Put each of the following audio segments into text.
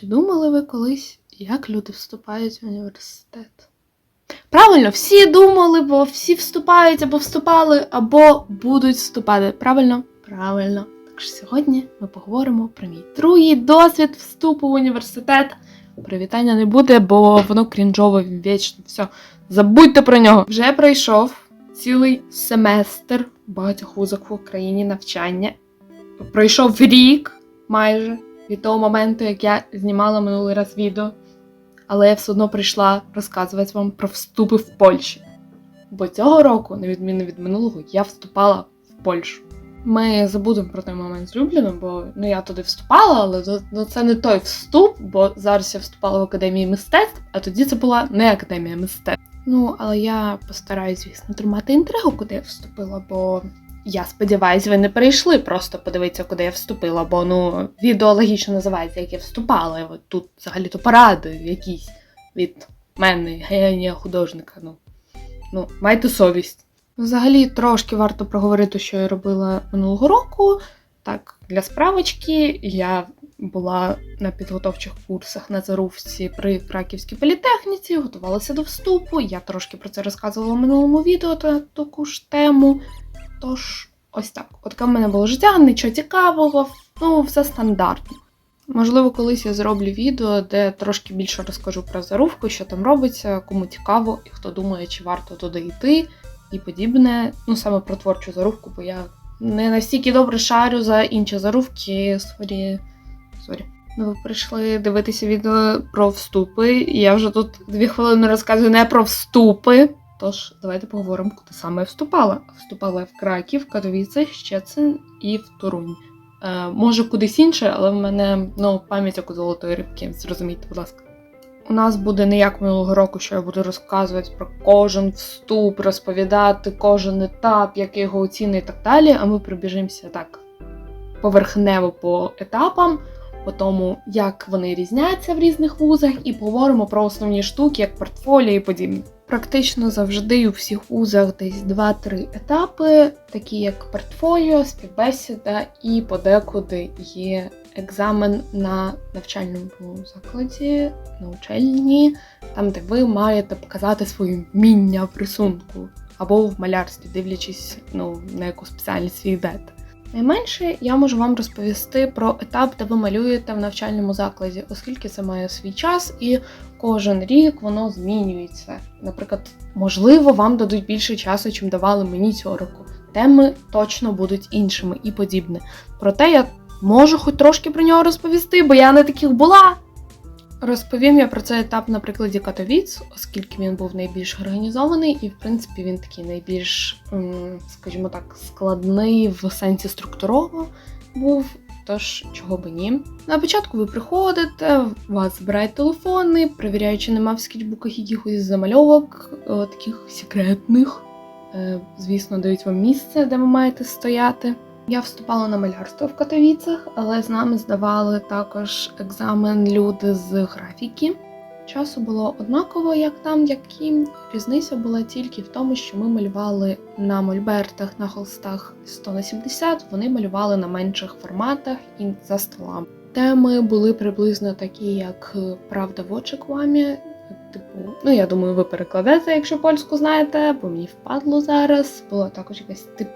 Чи думали ви колись, як люди вступають в університет? Правильно, всі думали, бо всі вступають або вступали, або будуть вступати. Правильно? Правильно. Так що сьогодні ми поговоримо про мій другий досвід вступу в університет. Привітання не буде, бо воно крінжове вічно. Все, забудьте про нього. Вже пройшов цілий семестр багатьох вузах в Україні навчання. Пройшов рік майже від того моменту, як я знімала минулий раз відео. Але я все одно прийшла розказувати вам про вступи в Польщі. Бо цього року, на відміну від минулого, я вступала в Польщу. Ми забудемо про той момент з Любліном, бо ну я туди вступала, але то- ну, це не той вступ, бо зараз я вступала в академію мистецтв, а тоді це була не академія мистецтв. Ну, але я постараюсь, звісно, тримати інтригу, куди я вступила, бо я сподіваюся, ви не прийшли просто подивитися, куди я вступила, бо ну відео логічно називається, як я вступала. Тут взагалі-то поради якісь від мене, генія художника. Ну, ну, майте совість. Взагалі, трошки варто проговорити, що я робила минулого року. Так, для справочки я була на підготовчих курсах на зарубці при Краківській політехніці, готувалася до вступу. Я трошки про це розказувала в минулому відео на таку ж тему. Тож, ось так. От таке в мене було життя, нічого цікавого, ну, все стандартно. Можливо, колись я зроблю відео, де трошки більше розкажу про зарубку, що там робиться, кому цікаво, і хто думає, чи варто туди йти, і подібне. Ну, саме про творчу зарубку, бо я не настільки добре шарю за інші зарубки. Сорі. Сорі. Ну, ви прийшли дивитися відео про вступи, я вже тут дві хвилини розказую не про вступи. Тож, давайте поговоримо, куди саме я вступала. Вступала я в Краків, Катовіце, Щецин і в Турунь. Е, може, кудись інше, але в мене ну, пам'ять як у золотої рибки, зрозумійте, будь ласка. У нас буде не як минулого року, що я буду розказувати про кожен вступ, розповідати кожен етап, як його оціную і так далі. А ми пробіжимося так поверхнево по етапам, по тому, як вони різняться в різних вузах, і поговоримо про основні штуки, як портфоліо і подібне. Практично завжди у всіх вузах десь 2-3 етапи, такі як портфоліо, співбесіда і подекуди є екзамен на навчальному закладі, на учельні, там, де ви маєте показати своє вміння в рисунку або в малярстві, дивлячись ну, на яку спеціальність ви йдете. Найменше я можу вам розповісти про етап, де ви малюєте в навчальному закладі, оскільки це має свій час і кожен рік воно змінюється. Наприклад, можливо, вам дадуть більше часу, чим давали мені цього року. Теми точно будуть іншими і подібне. Проте я можу хоч трошки про нього розповісти, бо я не таких була. Розповім я про цей етап на прикладі Катовіц, оскільки він був найбільш організований, і в принципі він такий найбільш, скажімо так, складний в сенсі структурово був. Тож, чого би ні. На початку ви приходите, вас збирають телефони, перевіряють, чи нема в скетчбуках якихось замальовок, е, таких секретних. Е, Звісно, дають вам місце, де ви маєте стояти. Я вступала на малярство в Катовіцях, але з нами здавали також екзамен люди з графіки. Часу було однаково, як там, як і різниця була тільки в тому, що ми малювали на мольбертах, на холстах 100 на 70, вони малювали на менших форматах і за столами. Теми були приблизно такі, як е, Правда в очікуванні. Типу, ну я думаю, ви перекладете, якщо польську знаєте, бо мені впадло зараз. Була також якась тип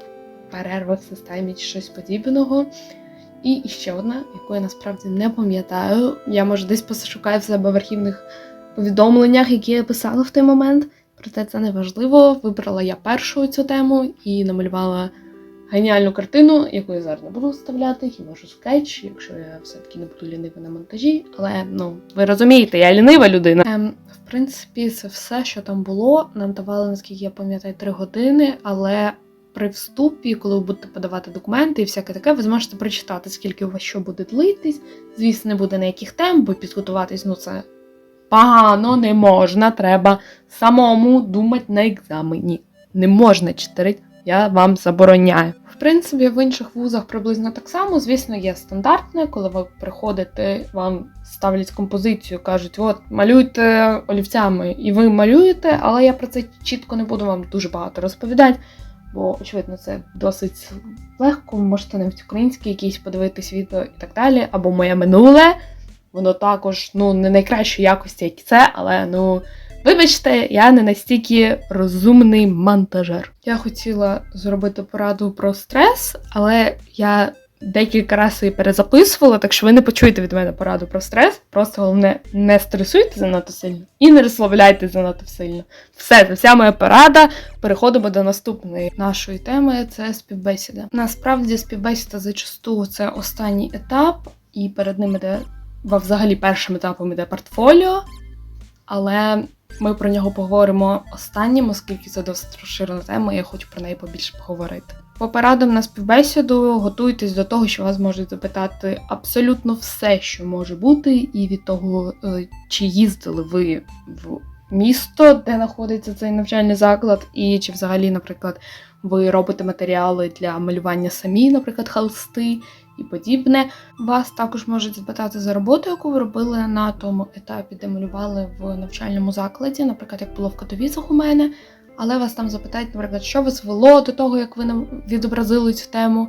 перерва в системі чи щось подібного. І ще одна, яку я насправді не пам'ятаю. Я може десь пошукаю в себе в архівних повідомленнях, які я писала в той момент. Проте це не важливо. Вибрала я першу цю тему і намалювала геніальну картину, яку я зараз не буду вставляти, хіба що скетч, якщо я все-таки не буду лінива на монтажі. Але ну ви розумієте, я лінива людина. Ем, в принципі, це все, що там було. Нам давали, наскільки я пам'ятаю, три години, але при вступі, коли ви будете подавати документи і всяке таке, ви зможете прочитати, скільки у вас що буде длитись. Звісно, не буде на яких тем, бо підготуватись, ну це погано не можна. Треба самому думати на екзамені. Не можна читерити, я вам забороняю. В принципі, в інших вузах приблизно так само. Звісно, є стандартне, коли ви приходите, вам ставлять композицію, кажуть, от малюйте олівцями, і ви малюєте, але я про це чітко не буду вам дуже багато розповідати. Бо, очевидно, це досить легко. Можете навіть українські якісь подивитись відео і так далі, або моє минуле. воно також ну, не найкращої якості, як і це, але ну. Вибачте, я не настільки розумний монтажер. Я хотіла зробити пораду про стрес, але я декілька разів її перезаписувала, так що ви не почуєте від мене пораду про стрес. Просто головне не стресуйте занадто сильно і не розслабляйте занадто сильно. Все, це вся моя порада. Переходимо до наступної нашої теми це співбесіда. Насправді, співбесіда зачасту це останній етап, і перед ним іде взагалі першим етапом іде портфоліо, але ми про нього поговоримо останнім, оскільки це досить розширена тема, я хочу про неї побільше поговорити. По порадам на співбесіду готуйтесь до того, що вас можуть запитати абсолютно все, що може бути, і від того, е, чи їздили ви в місто, де знаходиться цей навчальний заклад, і чи взагалі, наприклад, ви робите матеріали для малювання самі, наприклад, холсти і подібне. Вас також можуть запитати за роботу, яку ви робили на тому етапі, де малювали в навчальному закладі, наприклад, як було в Катовіцах у мене. Але вас там запитають, наприклад, що вас вело до того, як ви нам відобразили цю тему.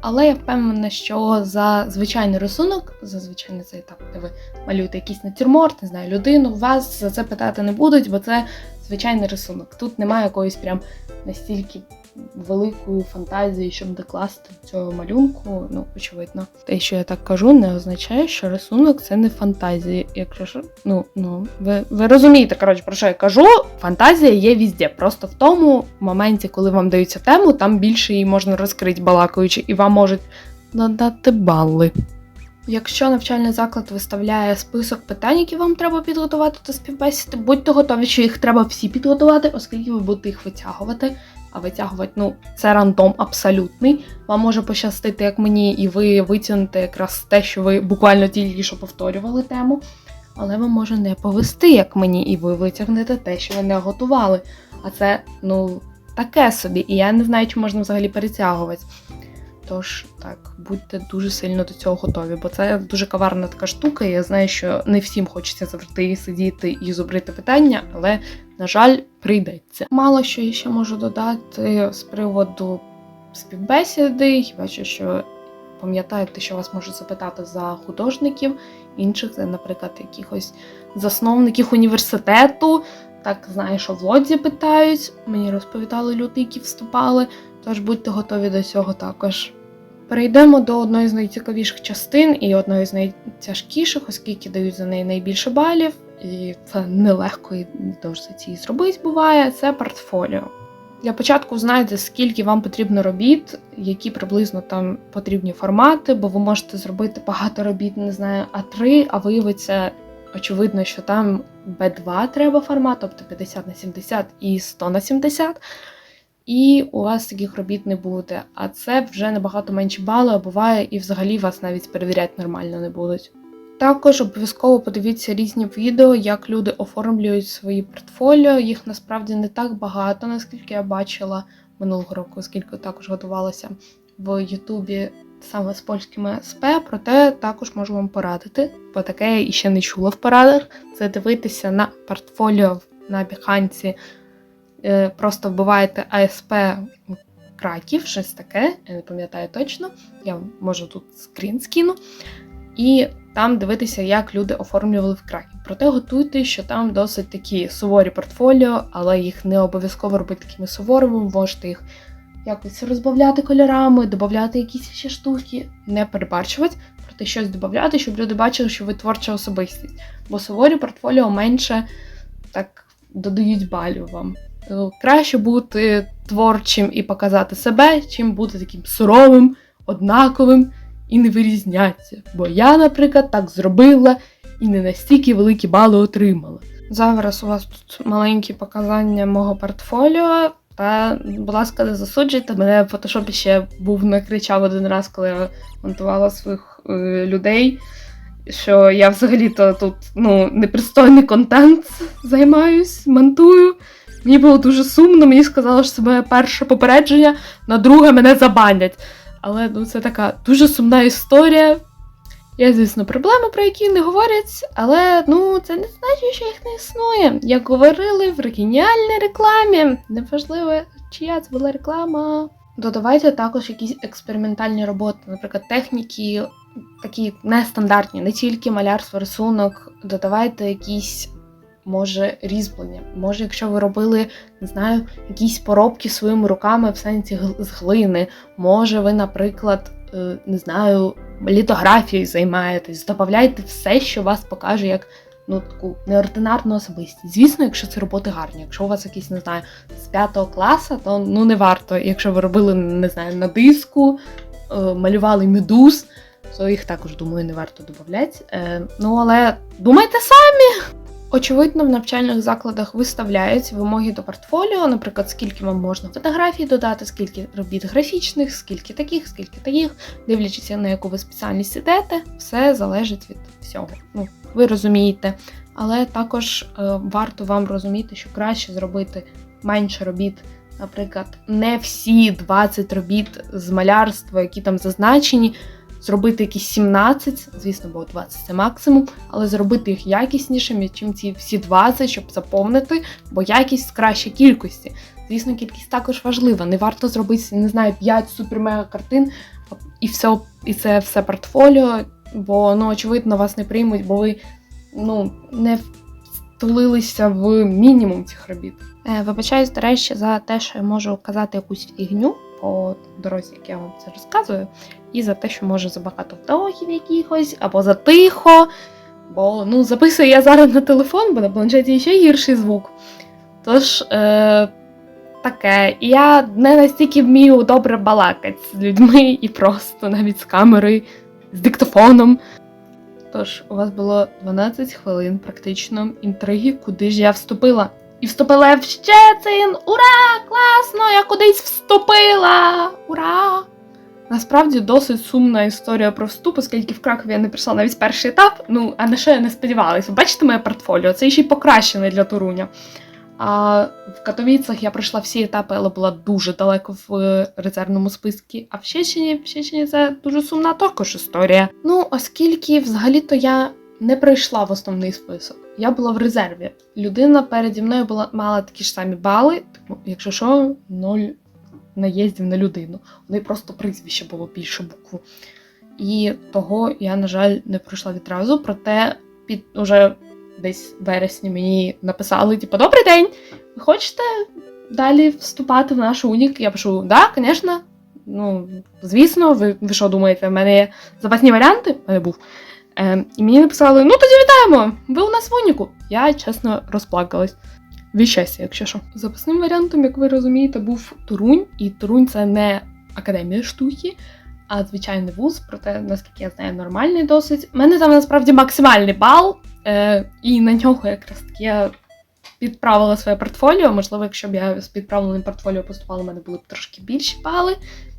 Але я впевнена, що за звичайний рисунок, за звичайний цей етап, де ви малюєте якийсь натюрморт, не знаю, людину, вас за це питати не будуть, бо це звичайний рисунок. Тут немає якоїсь прям настільки великої фантазії, щоб докласти цього малюнку. Ну, очевидно, те, що я так кажу, не означає, що рисунок це не фантазія. Якщо ж, ну, ну, ви, ви розумієте, коротше, про що я кажу, фантазія є візде. Просто в тому моменті, коли вам даються тему, там більше її можна розкрити балакаючи, і вам можуть надати бали. Якщо навчальний заклад виставляє список питань, які вам треба підготувати до співбесіди, будьте готові, що їх треба всі підготувати, оскільки ви будете їх витягувати. А витягувати, ну, це рандом абсолютний. Вам може пощастити, як мені, і ви витягнете якраз те, що ви буквально тільки що повторювали тему. Але вам може не повести, як мені, і ви витягнете те, що ви не готували. А це, ну, таке собі, і я не знаю, чи можна взагалі перетягувати. Тож так, будьте дуже сильно до цього готові, бо це дуже каварна така штука. Я знаю, що не всім хочеться завжди сидіти і зубрити питання, але, на жаль, прийдеться. Мало що я ще можу додати з приводу співбесіди. Хіба що, що пам'ятаєте, що вас можуть запитати за художників, інших, наприклад, якихось засновників університету. Так знаю, що в лодзі питають. Мені розповідали люди, які вступали. Тож будьте готові до цього також. Перейдемо до одної з найцікавіших частин і одної з найтяжкіших, оскільки дають за неї найбільше балів, і це нелегко і досить її зробити буває. Це портфоліо. Для початку знайте, скільки вам потрібно робіт, які приблизно там потрібні формати, бо ви можете зробити багато робіт, не знаю, А3, а виявиться, очевидно, що там Б2 треба формат, тобто 50 на 70 і 100 на 70 і у вас таких робіт не буде. А це вже набагато менші бали, а буває, і взагалі вас навіть перевіряти нормально не будуть. Також обов'язково подивіться різні відео, як люди оформлюють свої портфоліо. Їх насправді не так багато, наскільки я бачила минулого року, оскільки також готувалася в Ютубі саме з польськими СП, проте також можу вам порадити, бо таке я іще не чула в порадах. Це дивитися на портфоліо на Behance Е, просто вбиваєте АСП Краків, щось таке, я не пам'ятаю точно. Я можу тут скрін скину. І там дивитися, як люди оформлювали в Краків. Проте готуйте, що там досить такі суворі портфоліо, але їх не обов'язково робити такими суворими, можете їх якось розбавляти кольорами, додати якісь ще штуки, не перебарчувати, проте щось додати, щоб люди бачили, що ви творча особистість. Бо суворі портфоліо менше так додають балів вам. Краще бути творчим і показати себе, чим бути таким суровим, однаковим і не вирізнятися. Бо я, наприклад, так зробила і не настільки великі бали отримала. Зараз у вас тут маленькі показання мого портфоліо. Та, будь ласка, не засуджуйте. Мене в фотошопі ще був накричав один раз, коли я монтувала своїх е, людей. Що я взагалі-то тут ну, непристойний контент займаюсь, монтую. Мені було дуже сумно, мені сказали, що це моє перше попередження, на друге мене забанять. Але ну, це така дуже сумна історія. Є, звісно, проблеми, про які не говорять, але ну, це не значить, що їх не існує. Як говорили в геніальній рекламі, неважливо, чия це була реклама. Додавайте також якісь експериментальні роботи, наприклад, техніки такі нестандартні, не тільки малярство, рисунок, додавайте якісь, може, різьблення. Може, якщо ви робили, не знаю, якісь поробки своїми руками в сенсі з глини, може, ви, наприклад, е, не знаю, літографією займаєтесь, додавайте все, що вас покаже як ну, таку неординарну особистість. Звісно, якщо це роботи гарні, якщо у вас якісь, не знаю, з п'ятого класу, то ну не варто. Якщо ви робили, не знаю, на диску, е, малювали медуз, то їх також, думаю, не варто додавати. Е, ну, але думайте самі. Очевидно, в навчальних закладах виставляють вимоги до портфоліо, наприклад, скільки вам можна фотографій додати, скільки робіт графічних, скільки таких, скільки таких, дивлячись на яку ви спеціальність ідете, все залежить від всього. Ну, ви розумієте. Але також е, варто вам розуміти, що краще зробити менше робіт. Наприклад, не всі 20 робіт з малярства, які там зазначені, зробити якісь 17, звісно, бо 20 це максимум, але зробити їх якіснішими, чим ці всі 20, щоб заповнити, бо якість краще кількості. Звісно, кількість також важлива. Не варто зробити, не знаю, 5 супер-мега картин і все, і це все портфоліо, бо ну, очевидно, вас не приймуть, бо ви ну, не втулилися в мінімум цих робіт. Е, вибачаюсь, до речі, за те, що я можу казати якусь фігню по дорозі, як я вам це розказую, і за те, що може забагато вдохів якихось, або за тихо. Бо ну, записую я зараз на телефон, бо на планшеті ще гірший звук. Тож, е, таке. Я не настільки вмію добре балакати з людьми і просто навіть з камерою, з диктофоном. Тож, у вас було 12 хвилин практично інтриги, куди ж я вступила. І вступила в Щецин! Ура! Класно! Я кудись вступила! Ура! Насправді досить сумна історія про вступ, оскільки в Кракові я не прийшла навіть перший етап. Ну, а на що я не сподівалася. Бачите моє портфоліо? Це ще й покращене для Торуня. А в Катовіцях я пройшла всі етапи, але була дуже далеко в е, резервному списку. А в Щечині, в Щечині це дуже сумна також історія. Ну, оскільки взагалі-то я не прийшла в основний список. Я була в резерві. Людина переді мною була мала такі ж самі бали, тому, якщо що, ноль наїздів на людину. У неї просто прізвище було більше букву. І того я, на жаль, не пройшла відразу. Проте під уже десь в вересні мені написали: типу, добрий день! Ви хочете далі вступати в наш унік? Я пишу, да, звісно. Ну, звісно, ви, ви що думаєте, в мене є запасні варіанти? У мене був. Е, і мені написали: ну тоді вітаємо! Ви у нас в уніку. Я чесно розплакалась. Від якщо що. Запасним варіантом, як ви розумієте, був Турунь, і Турунь це не академія штуки, а звичайний вуз, проте, наскільки я знаю, нормальний досить. У мене там насправді максимальний бал, е, і на нього якраз таки я підправила своє портфоліо. Можливо, якщо б я з підправленим портфоліо поступала, у мене були б трошки більші бали.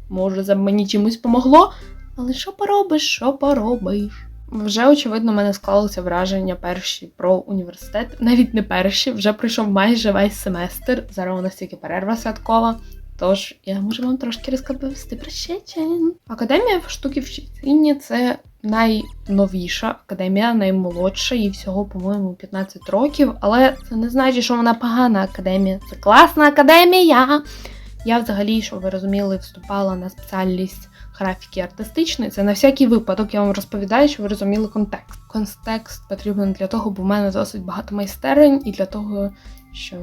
Може, б мені чимось помогло. Але що поробиш, що поробиш? Вже, очевидно, в мене склалося враження перші про університет. Навіть не перші, вже пройшов майже весь семестр. Зараз у нас тільки перерва святкова. Тож я можу вам трошки розповісти про Щечин. Академія штуки в Щецині це найновіша академія, наймолодша, їй всього, по-моєму, 15 років. Але це не значить, що вона погана академія. Це класна академія. Я взагалі, щоб ви розуміли, вступала на спеціальність графіки артистичної. Це на всякий випадок я вам розповідаю, щоб ви розуміли контекст. Контекст потрібен для того, бо в мене досить багато майстерень, і для того, що,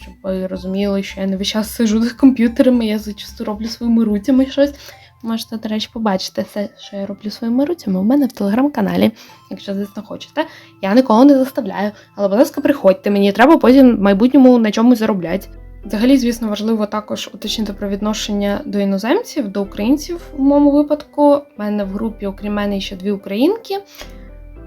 щоб ви розуміли, що я не весь час сижу за комп'ютерами, я зачасту роблю своїми руцями щось. Можете, до речі, побачити все, що я роблю своїми руцями у мене в телеграм-каналі, якщо, звісно, хочете. Я нікого не заставляю, але, будь ласка, приходьте, мені треба потім в майбутньому на чомусь заробляти. Взагалі, звісно, важливо також уточнити про відношення до іноземців, до українців в моєму випадку. У мене в групі, окрім мене, ще дві українки,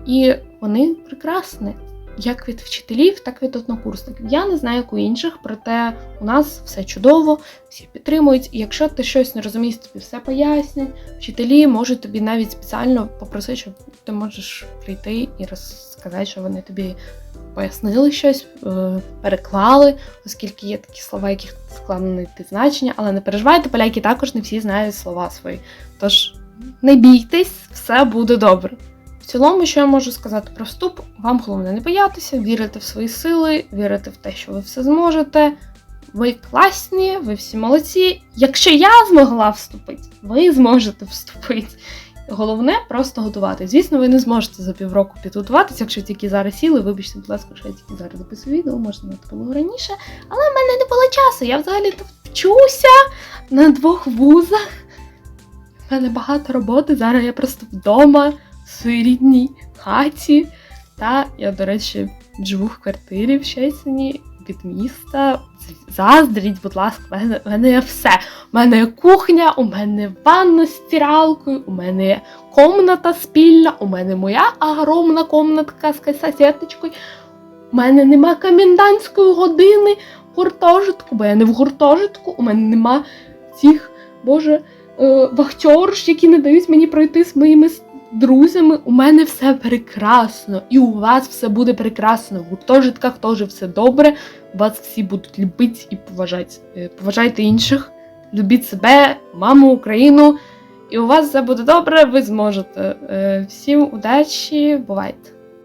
і вони прекрасні. Як від вчителів, так від однокурсників. Я не знаю, як у інших, проте у нас все чудово, всі підтримують. І якщо ти щось не розумієш, тобі все пояснять. Вчителі можуть тобі навіть спеціально попросити, щоб ти можеш прийти і розказати, що вони тобі пояснили щось, е, переклали, оскільки є такі слова, яких складно знайти значення, але не переживайте, поляки також не всі знають слова свої. Тож не бійтесь, все буде добре. В цілому, що я можу сказати про вступ, вам головне не боятися, вірити в свої сили, вірити в те, що ви все зможете. Ви класні, ви всі молодці. Якщо я змогла вступити, ви зможете вступити. Головне просто готувати. Звісно, ви не зможете за півроку підготуватися, якщо тільки зараз сіли. Вибачте, будь ласка, що я тільки зараз записую відео, можна це було раніше. Але в мене не було часу. Я взагалі вчуся на двох вузах. У мене багато роботи. Зараз я просто вдома, своїй рідній хаті. Та я, до речі, живу в квартирі в Щецині від міста. Заздріть, будь ласка, в мене, в мене є все. У мене є кухня, у мене ванна з стиралкою, у мене є комната спільна, у мене моя огромна комнатка з касеточкою. У мене нема комендантської години в гуртожитку, бо я не в гуртожитку, у мене нема цих, боже, е, вахтерш, які не дають мені пройти з моїми друзями. У мене все прекрасно, і у вас все буде прекрасно. В гуртожитках теж все добре. Вас всі будуть любити і поважати. Е, Поважайте інших, любіть себе, маму, Україну. І у вас все буде добре, ви зможете. Е, Всім удачі, бувайте!